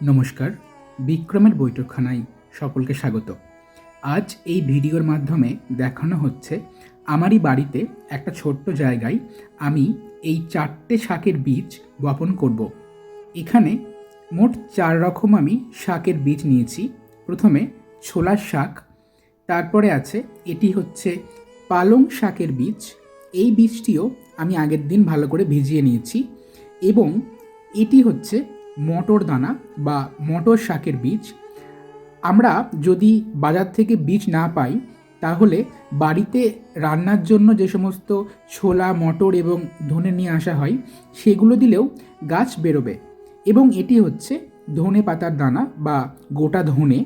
নমস্কার, বিক্রমের বৈঠকখানায় সকলকে স্বাগত। আজ এই ভিডিওর মাধ্যমে দেখানো হচ্ছে আমারই বাড়িতে একটা ছোট্ট জায়গায় আমি এই চারটে শাকের বীজ বপন করব। এখানে মোট চার রকম আমি শাকের বীজ নিয়েছি। প্রথমে ছোলার শাক, তারপরে আছে এটি হচ্ছে পালং শাকের বীজ। এই বীজটিও আমি আগের দিন ভালো করে ভিজিয়ে নিয়েছি এবং এটি হচ্ছে মটর দানা বা মটর শাকের বীজ। আমরা যদি বাজার থেকে বীজ না পাই, তাহলে বাড়িতে রান্নার জন্য যে সমস্ত ছোলা, মটর এবং ধনে নিয়ে আসা হয়, সেগুলো দিলেও গাছ বেরোবে। এবং এটি হচ্ছে ধনে পাতার দানা বা গোটা ধনে।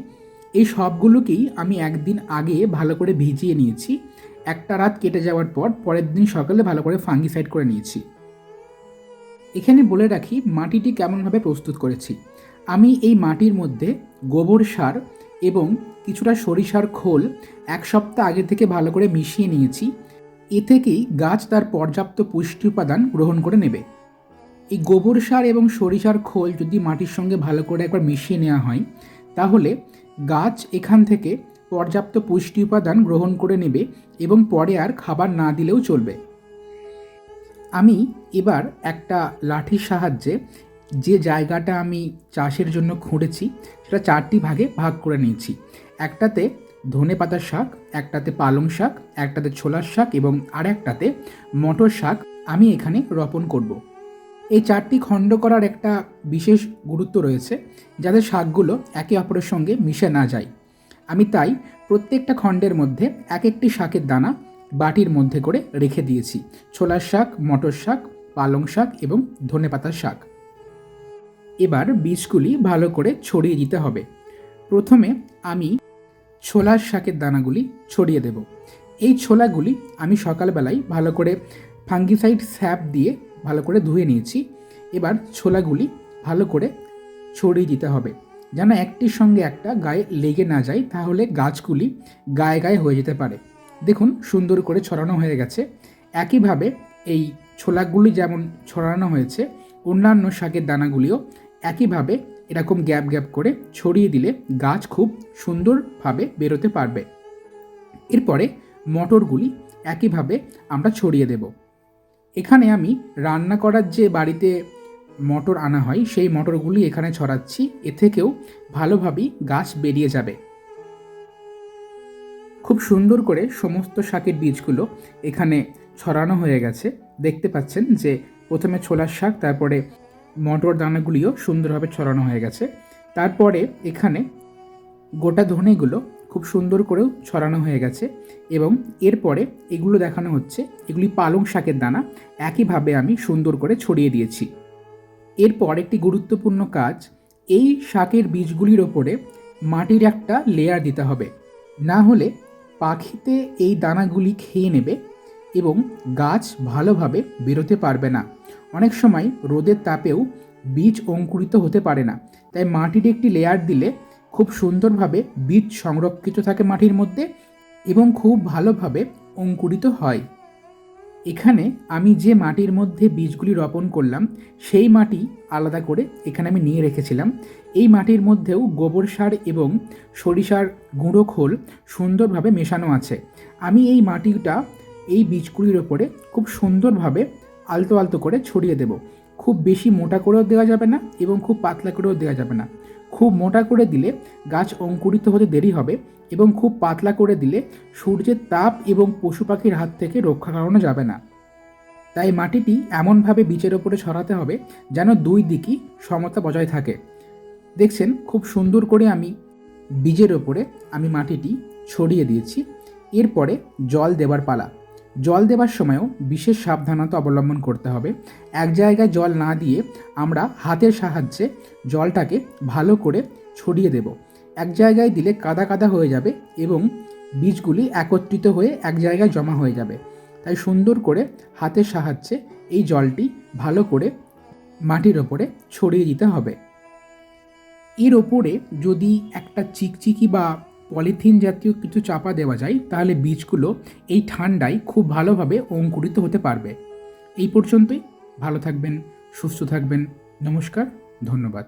এই সবগুলোকেই আমি একদিন আগে ভালো করে ভিজিয়ে নিয়েছি। একটা রাত কেটে যাওয়ার পর পরের দিন সকালে ভালো করে ফাঙ্গিসাইড করে নিয়েছি। এখানে বলে রাখি, মাটিটি কেমনভাবে প্রস্তুত করেছি। আমি এই মাটির মধ্যে গোবর সার এবং কিছুটা সরিষার খোল এক সপ্তাহ আগে থেকে ভালো করে মিশিয়ে নিয়েছি। এ থেকেই গাছ তার পর্যাপ্ত পুষ্টি উপাদান গ্রহণ করে নেবে। এই গোবর সার এবং সরিষার খোল যদি মাটির সঙ্গে ভালো করে একবার মিশিয়ে নেওয়া হয়, তাহলে গাছ এখান থেকে পর্যাপ্ত পুষ্টি উপাদান গ্রহণ করে নেবে এবং পরে আর খাবার না দিলেও চলবে। আমি এবার একটা লাঠির সাহায্যে যে জায়গাটা আমি চাষের জন্য খুঁড়েছি, সেটা চারটি ভাগে ভাগ করে নিয়েছি একটাতে ধনে পাতার শাক, একটাতে পালং শাক, একটাতে ছোলার শাক এবং আর একটাতে মটর শাক আমি এখানে রোপণ করব। এই চারটি খণ্ড করার একটা বিশেষ গুরুত্ব রয়েছে, যাতে শাকগুলো একে অপরের সঙ্গে মিশে না যায় আমি তাই প্রত্যেকটা খণ্ডের মধ্যে এক একটি শাকের দানা বাটির মধ্যে করে রেখে দিয়েছি। ছোলার শাক, মটর শাক, পালং শাক এবং ধনেপাতার শাক। এবার বীজগুলি ভালো করে ছড়িয়ে দিতে হবে। প্রথমে আমি ছোলার শাকের দানাগুলি ছড়িয়ে দেব। এই ছোলাগুলি আমি সকালবেলায় ভালো করে ফাঙ্গিসাইড স্যাপ দিয়ে ভালো করে ধুয়ে নিয়েছি। এবার ছোলাগুলি ভালো করে ছড়িয়ে দিতে হবে। যেন একটির সঙ্গে একটা গায়ে লেগে না যায়, তাহলে গাছগুলি গায়ে গায়ে হয়ে যেতে পারে। দেখুন, সুন্দর করে ছড়ানো হয়ে গেছে। একইভাবে এই ছোলাগুলি যেমন ছড়ানো হয়েছে, অন্যান্য শাকের দানাগুলিও একইভাবে এরকম গ্যাপ গ্যাপ করে ছড়িয়ে দিলে গাছ খুব সুন্দরভাবে বেরোতে পারবে। এরপরে মটরগুলি একইভাবে আমরা ছড়িয়ে দেব। এখানে আমি রান্না করার যে বাড়িতে মটর আনা হয়, সেই মটরগুলি এখানে ছড়াচ্ছি। এ থেকেও ভালোভাবেই গাছ বেরিয়ে যাবে। খুব সুন্দর করে সমস্ত শাকের বীজগুলো এখানে ছড়ানো হয়ে গেছে। দেখতে পাচ্ছেন যে প্রথমে ছোলার শাক, তারপরে মটর দানাগুলিও সুন্দরভাবে ছড়ানো হয়ে গেছে। তারপরে এখানে গোটা ধনেগুলো খুব সুন্দর করেও ছড়ানো হয়ে গেছে এবং এরপরে এগুলো দেখানো হচ্ছে, এগুলি পালং শাকের দানা, একইভাবে আমি সুন্দর করে ছড়িয়ে দিয়েছি। এরপর একটি গুরুত্বপূর্ণ কাজ, এই শাকের বীজগুলির ওপরে মাটির একটা লেয়ার দিতে হবে। না হলে পাখিতে এই দানাগুলি খেয়ে নেবে এবং গাছ ভালোভাবে বেরোতে পারবে না। অনেক সময় রোদের তাপেও বীজ অঙ্কুরিত হতে পারে না। তাই মাটির একটি লেয়ার দিলে খুব সুন্দরভাবে বীজ সংরক্ষিত থাকে মাটির মধ্যে এবং খুব ভালোভাবে অঙ্কুরিত হয়। এখানে আমি যে মাটির মধ্যে বীজগুলি রোপণ করলাম, সেই মাটি আলাদা করে এখানে আমি নিয়ে রেখেছিলাম। এই মাটির মধ্যেও গোবর সার এবং সরিষার গুঁড়ো খোল সুন্দরভাবে মেশানো আছে। আমি এই মাটিটা এই বীজগুলির ওপরে খুব সুন্দরভাবে আলতো আলতো করে ছড়িয়ে দেব। খুব বেশি মোটা করেও দেওয়া যাবে না এবং খুব পাতলা করেও দেওয়া যাবে না। খুব মোটা করে দিলে গাছ অঙ্কুরিত হতে দেরি হবে এবং খুব পাতলা করে দিলে সূর্যের তাপ এবং পশু পাখির হাত থেকে রক্ষা করানো যাবে না। তাই মাটিটি এমনভাবে বীজের ওপরে ছড়াতে হবে যেন দুই দিকই সমতা বজায় থাকে। দেখছেন, খুব সুন্দর করে আমি বীজের ওপরে আমি মাটিটি ছড়িয়ে দিয়েছি। এরপরে জল দেবার পালা। জল দেবার সময়ও বিশেষ সাবধানতা অবলম্বন করতে হবে। এক জায়গায় জল না দিয়ে আমরা হাতের সাহায্যে জলটাকে ভালো করে ছড়িয়ে দেব। এক জায়গায় দিলে কাদা কাদা হয়ে যাবে এবং বীজগুলি একত্রিত হয়ে এক জায়গায় জমা হয়ে যাবে। তাই সুন্দর করে হাতের সাহায্যে এই জলটি ভালো করে মাটির ওপরে ছড়িয়ে দিতে হবে। এর ওপরে যদি একটা চিকচিকি বা পলিথিন জাতীয় কিছু চাপা দেওয়া যায়, তাহলে বীজগুলো এই ঠান্ডায় খুব ভালোভাবে অঙ্কুরিত হতে পারবে। এই পর্যন্তই, ভালো থাকবেন, সুস্থ থাকবেন, নমস্কার, ধন্যবাদ।